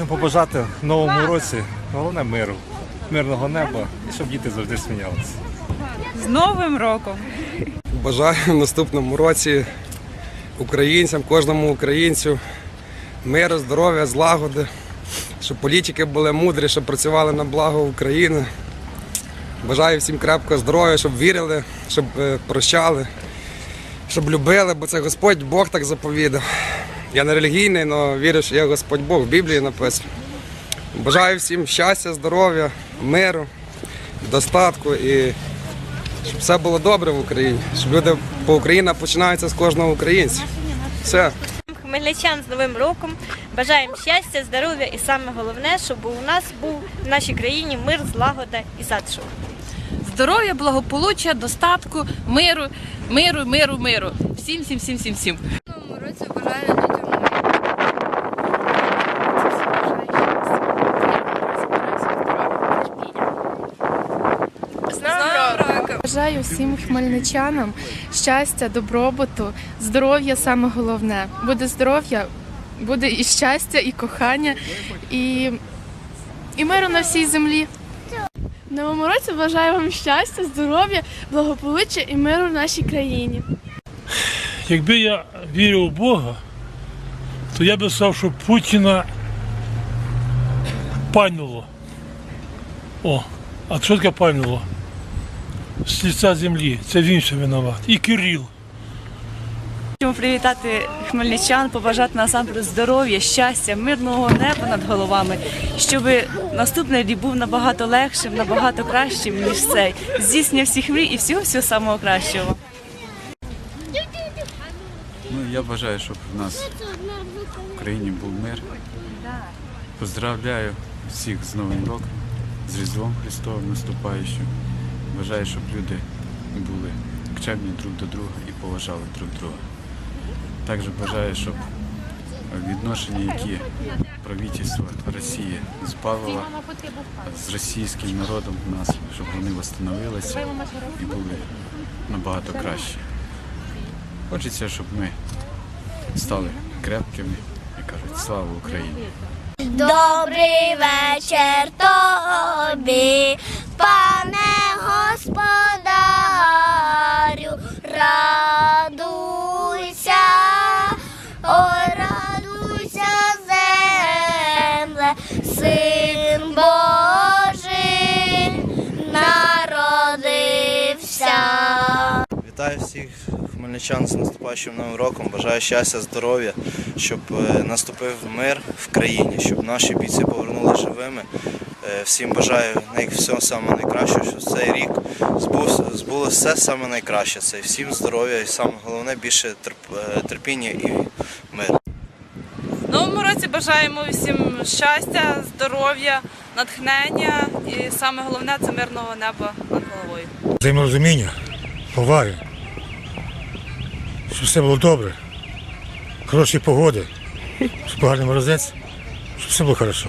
Хочемо побажати в новому році головне миру, мирного неба і щоб діти завжди сміялися. З Новим роком! Бажаю в наступному році українцям, кожному українцю миру, здоров'я, злагоди, щоб політики були мудрі, щоб працювали на благо України. Бажаю всім крепкого здоров'я, щоб вірили, щоб е, прощали, щоб любили, бо це Господь Бог так заповідав. Я не релігійний, але вірю, що є Господь Бог в Біблії написано. Бажаю всім щастя, здоров'я, миру, достатку і щоб все було добре в Україні, щоб люди по Україна починається з кожного українця. Все. Хмельничан з Новим роком бажаємо щастя, здоров'я і саме головне, щоб у нас був в нашій країні мир, злагода і затишок. Здоров'я, благополуччя, достатку, миру, миру, миру, миру. Всім, всім, всім, всім, всім. новому році бажаю людям миру. З Новим роком! Бажаю всім хмельничанам щастя, добробуту, здоров'я саме головне. Буде здоров'я, буде і щастя, і кохання, і, і миру на всій землі. В новому році бажаю вам щастя, здоров'я, благополуччя і миру в нашій країні. Якби я вірив у Бога, то я би сказав, що Путіна пальнуло. О, а що таке пальнуло? З лиця землі. Це він ще винуват. І Кирил. Хочемо привітати хмельничан, побажати насамперед здоров'я, щастя, мирного неба над головами, щоб наступний рік був набагато легшим, набагато кращим, ніж цей. Здійснення всіх мрій і всього всього самого кращого. Ну, я бажаю, щоб в нас в Україні був мир. Поздравляю всіх з Новим роком, з Різдвом Христовим наступаючим. Бажаю, щоб люди були чемні друг до друга і поважали друг друга. Також бажаю, щоб відношення, які правительство Росії збавило з російським народом у нас, щоб вони встановилися і були набагато кращі. Хочеться, щоб ми стали крепкими і кажуть, слава Україні! Добрий вечір тобі, господарю, радуйся, ой, радуйся, земле, син Божий народився. Вітаю всіх хмельничан з наступаючим новим роком. Бажаю щастя, здоров'я, щоб е, наступив мир в країні, щоб наші бійці повернули живими. Е, Всім бажаю всього самого найкращого, щоб цей рік збулося все саме найкраще. Це всім здоров'я і саме головне більше е, терпіння і миру. В новому році бажаємо всім щастя, здоров'я, натхнення і саме головне це мирного неба над головою. Взаєморозуміння, поваги. Щоб все було добре. Хороші погоди, щоб гарний морозець, щоб все було хорошо.